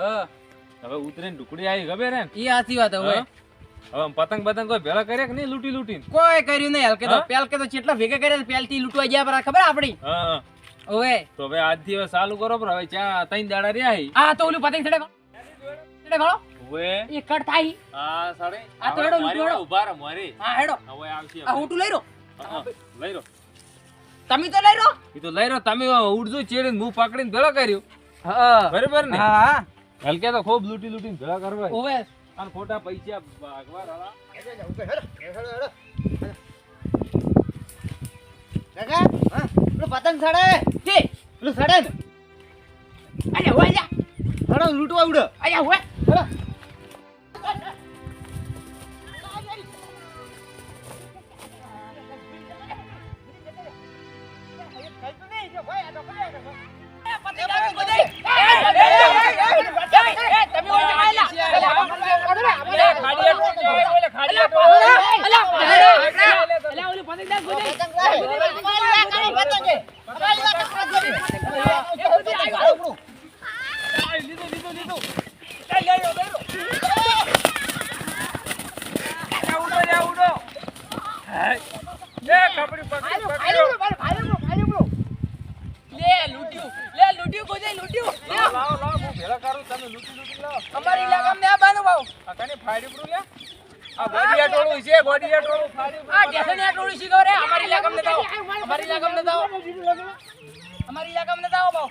હા. હવે ઉતરીને ટુકડી આવી ખબર હે એ આથી વાત હવે. હવે પતંગ પતંગ કોઈ ભેળા કરે કે નહીં લૂટી લૂટી કોઈ કર્યું નહીં હલકે તો. પેલકે તો કેટલા ભેગા કર્યા પેલથી લૂંટવા ગયા પર ખબર આપડી? હા હા. ઓવે તો હવે આજથી હવે ચાલુ કરો પર હવે ચા ત્રણ દાડા રહ્યા આ તો ઓલું પતંગ છેડે છેડે ગળો હવે? એ કટ થાય. આ સાડે. આ તો હેડો લૂંટો હેડો. ઊભા રહો મારી. હા હેડો. હવે આવશે આ ઊંટું લઈ રો લઈ રો તમે તો લઈ રો એ તો લઈ રો તમે ઉડજો ચેડીને મું પકડીને ભેળા કર્યું. બરાબર ને? હા હલકે તો ખૂબ લૂટી લૂટી ભેળા કરવા. ઓવે અને ખોટા પૈસા ભાગવા રાળા. પતંગ સડે કે પેલું સડે અલ્યા હોય જા. હડો લૂટવા ઉડો. અલ્યા હોય અમારી ઇલાકામાં ને આ બાનું બાવ આ કાને ફાડી પડું લે? ગોડિયા ટોળું છે, ગોડિયા ટોળું આ ઢેસણિયા ટોળું શીખો રે અમારી ઇલાકામાં ને દાવ. અમારી ઇલાકામાં ને દાવ. અમારી ઇલાકામાં ને દાવ બાવ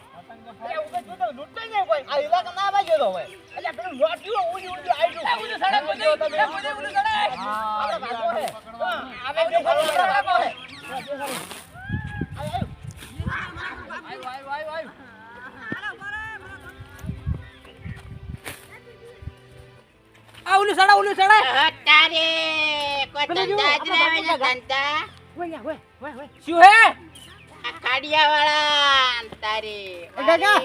આ આ ઓલું સડા ઓલું સડા તારે કોઈ ધંધા જ ના આવે ને ધંધા? શું હે? કાડિયા વાળા તારે. કાકા.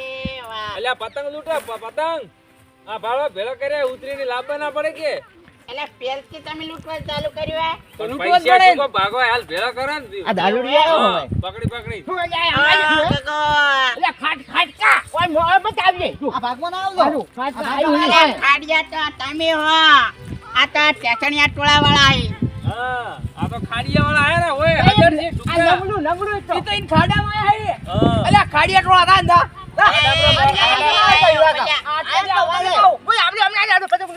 અલ્યા પતંગ લૂટે પતંગ. આ ભાળો ભેળો કરે ઉતરીને લાભ ના પડે કે? એટલે પેલથી તમે લૂંટવા ચાલુ કર્યું હે? લૂંટવા પડે ને. ભાગો હાલ ભેળા કરે ને આ દારૂડિયા હોય પકડી પકડી. ખાટ મો બતાવજે આ ભાગમાં ના આવજો તો તમે હો. આ તો ટેસણિયા ટોળાવાળા હે. હા આ તો ખાડિયા વાળા આયા ને ઓય હાજર છે આ ટુકડા. લંગડું લંગડું તો. ઈ તો ઈન ખાડામાં આયા હે. ખાડિયા ટોળા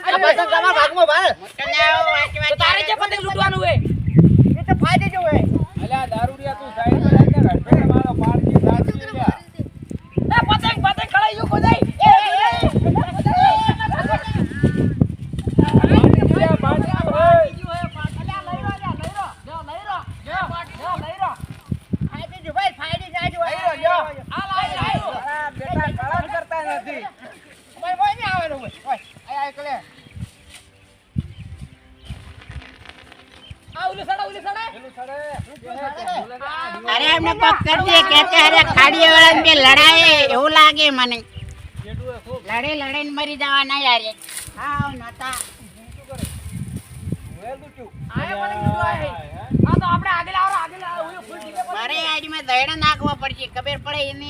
આ પતંગ તમારા ભાગમાં ભાર મોટો ના હો, વાંચવા તારે જે ચાલે. પતંગ લૂંટવાનું હે અલ્યા દારૂડિયા તું સાઈડ પર રાખ ને, ઘરપેટે મારો પાડકી સાચી લ્યા. એ પતંગ પતંગ ખડાઈ ગયું ખોદાઈ એ અલ્યા, પાડકી ઓય. આ બેટા કળા કરતા નથી પેલું સડે. અરે એમને કોક કે કે અરે બે લડાય એવું લાગે મને. એ. લડે લડે ને મરી જવાના યાર આવ નતા. મારે નાખવા પડશે ખબર પડે એને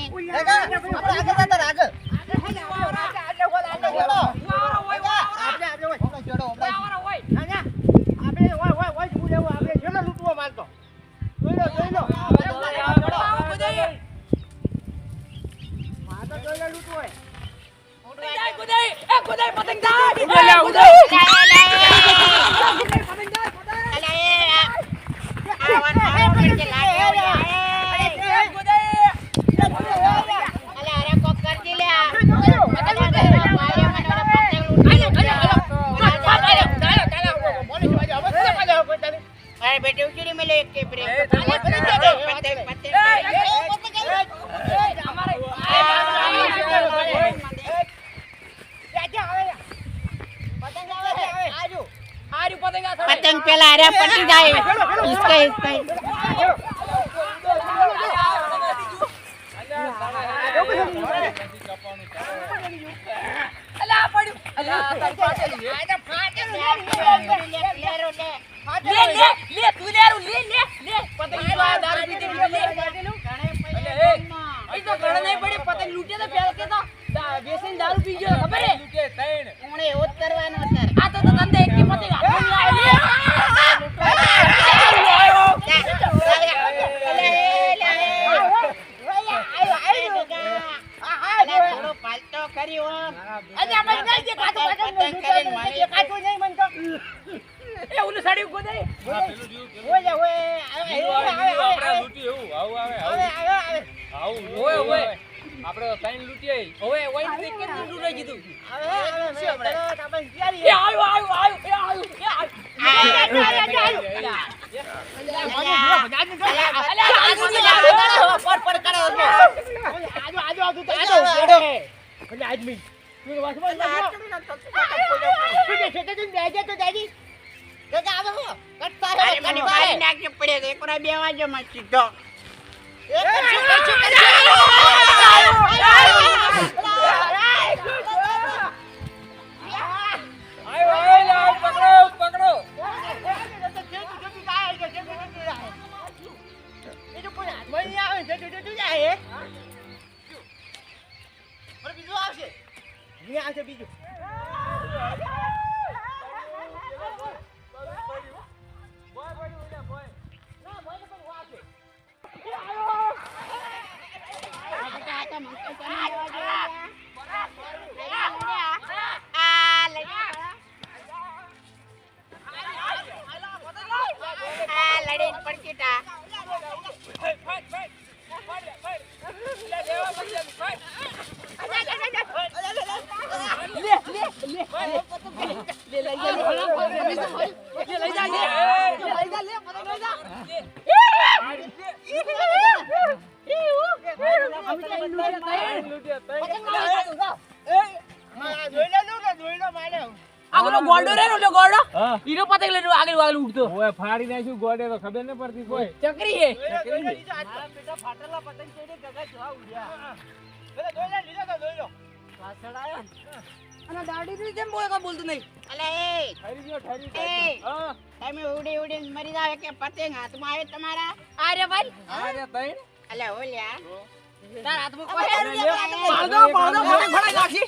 એ આ- આવા નાવા પડશે લાગે ઓલા. અલા અરે કોક કરજે લે આ. પતંગ લૂંટે. મારે મને ઓલા પતંગ લૂંટે. અરે બેટે ઉચડી મેલે એક કે બ્રેક. પતંગ પતંગ પતંગ પતંગ પેલા અરે પટી જાય. ઈસકે ઈસકે. પતંગ લૂંટે તો પેલ કે તો. બેસીને દારૂ પી ગયો ખબર હે? લૂંટે ત્રણ. ઊણે એવું જ કરવાનું અત્યારે. આ તો તો ધંધે એક કિંમતે હાથમાં નહીં આવે લે. થોડો પાલતો કર્યો આજે આપણે કઈ દે કાચું કાચું પતંગ કરીને મારી કાચું નહીં મને તો. એ ઓલું સાડી ઉગો દે હા, પેલું જીવ, પેલું. ઓય જા, ઓય. આવે, જીવ આવે, આવે, જીવ આવે, આપણે આવે. લૂંટીએ એવું. આવું આવે, આવે, આવું. આવે, આવે. આવું, ઓય, એવું ઓય. આવે. આપણે ત્રણ લૂંટીએ. હવે ઓય ને કેટલું ડૂબાઈ કીધું આવે, આવે, આવે. તરત આપણે એ વિચારીએ. આવ્યો આવ્યો આવ્યો એ આવ્યો એ આવ્યો આજુ, આજો આજો તો આજો બેઠો. એટલે આદમી. તું વાસમાં વાસમાં. તું જે છે તે તું બેહજે તો દાદી. તો કે આવે હો. મને કટતા મારી હે. નાખજો પડ્યો તો એકવાર બે વાજે માં સીધો એ કરશું, કરશું, કરશું. હીરો પતંગ લઈને આગળ આગળ ઉડતો ઓય, ફાડી નાખ્યું ગોડે તો ખબર ન પડતી કોઈ ચકરી હે મારા બેટા ફાટેલા પતંગ છે ને ગગા જોવા ઉડ્યા પેલા જોઈ લે લીધો તો જોઈ લો અને દાડી ની જેમ બોલે કા બોલતું નહીં અલે એ ઠરી ગયો ઠરી ગયો. હા તમે ઉડી ઉડી મરી જાવ કે પતંગ હાથમાં આવે તમારા આરે ભાઈ આરે તૈણ. અલે ઓલ્યા તાર હાથમાં કોઈ. પાડો પાડો ફટાક ફટાક નાખી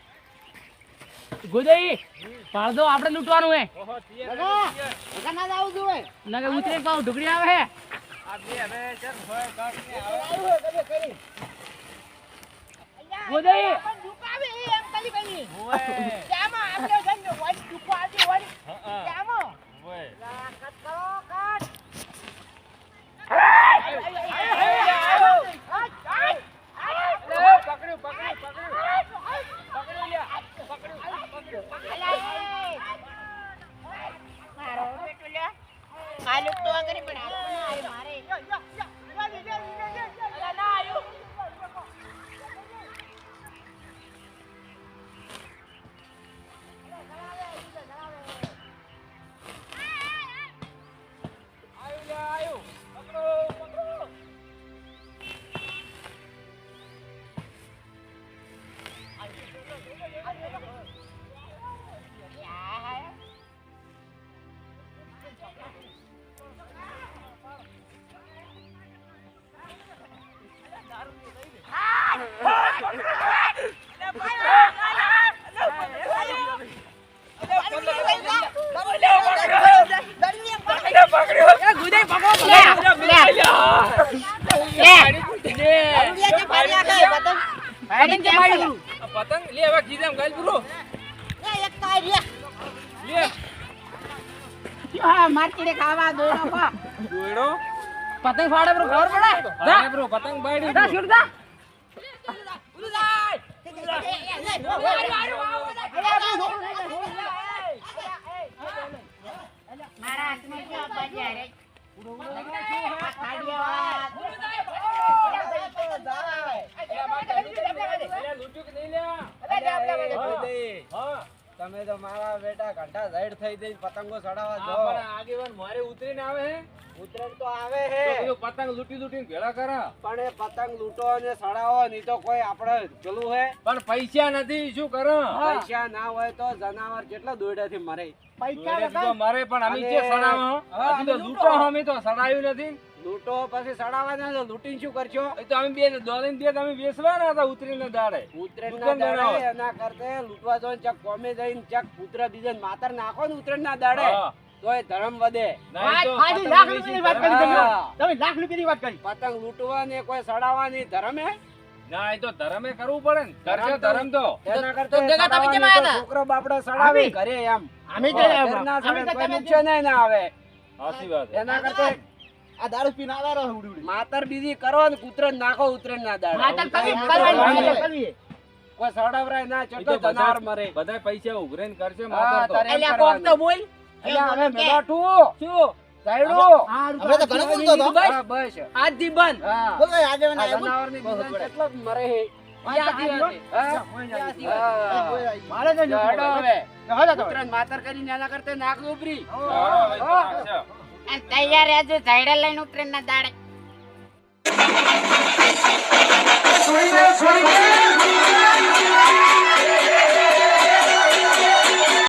ગોદઈ પાડ દો આપણે લૂંટવાનું હે ઓહો, તીયર લગા. તીયર. લગા ના નકે ઉતરે પાઉ ઢુકડી આવે હે આ બે હવે ચલ, ભય કાઢ ને આવે. આવું કદે કરી ગોદઈ એ લે પતંગ કેમ આલ્યું આ લે હવે કીધેમ ગાલ લે હા માર્કેટે ખાવા દો પતંગ ફાડે બ્રો ખબર પડે જા બ્રો પતંગ બાડી જા છોડ જા મારા હાથમાં જો બજાર હે. આ ખાડિયા લૂંટ્યું કે નહીં લ્યા અરે, લે, લે, લે, લે. હા. હા તમે તમે તો મારા બેટા ઘંટા ઝાડ થઈ જઈને પતંગો ચડાવવા પણ આગેવાન મારે ઉતરીને આવે હે? ઉત્તરાયણ તો આવે હે. તો પતંગ લૂંટી લૂંટીને ભેળા કરે. પણ એ પતંગ લૂંટો અને ચડાવો નહીં તો કોઈ આપણે પેલું હે. પણ પૈસા નથી શું કરો? પૈસા ના હોય તો જનાવર કેટલા દોડ્યાથી મરે. દોડે તો મરે પણ અમે કે સડાવો? હજી તો લૂંટો અમે તો સડાયું નથી. લૂંટો પછી સડાવવાના તો લૂંટીને શું કરશો? એ તો અમે બે દોડીને બે તમે વેચવાના હતા ઉતરીને દાડે. દાડે એના કરતે લૂંટવા જો ચક કોમે જઈને ચક પુત્ર બીજે માતર નાખો ને ઉત્તરાયણના દાડે. હા. તોય ધર્મ વધે. ખાલી લાખ રૂપિયાની વાત કરી તમે. તમે લાખ રૂપિયાની વાત કરી. પતંગ લૂંટવા ને કોઈ સડાવવાની ધર્મ? હે ના એ તો ધરમે કરવું પડે ને. કરશે ધરમ તો- એના કરતે તમે કેમ આયા હતા? છોકરો બાપડો સડાવે ઘરે એમ. અમે તો અમે તો તમે નુકસાન ય ના આવે. સાચી વાત એના કરતે આ દારૂ પીને આવા રહો ઉડી ઉડી. માતર બીજી કરો ને કૂતરો નાખો ઉતરે ના દાડે. માતર કરવી હા, હા. કરવી. કોઈ સડાવરાય ના ચટો મરે. બધા પૈસા ઉઘરે કરશે હા, માતર તો. એટલે કોક તો બોલ. કે- મેલાઠું શું. હવે તો ઘણું બોલતો હતો. બસ આજથી બંધ હા બોલો આજે મને કેટલો મરે હે તૈયાર રહેજો ઝાડા લઈને ઉતરેના દાડે છોડી દે છોડી દે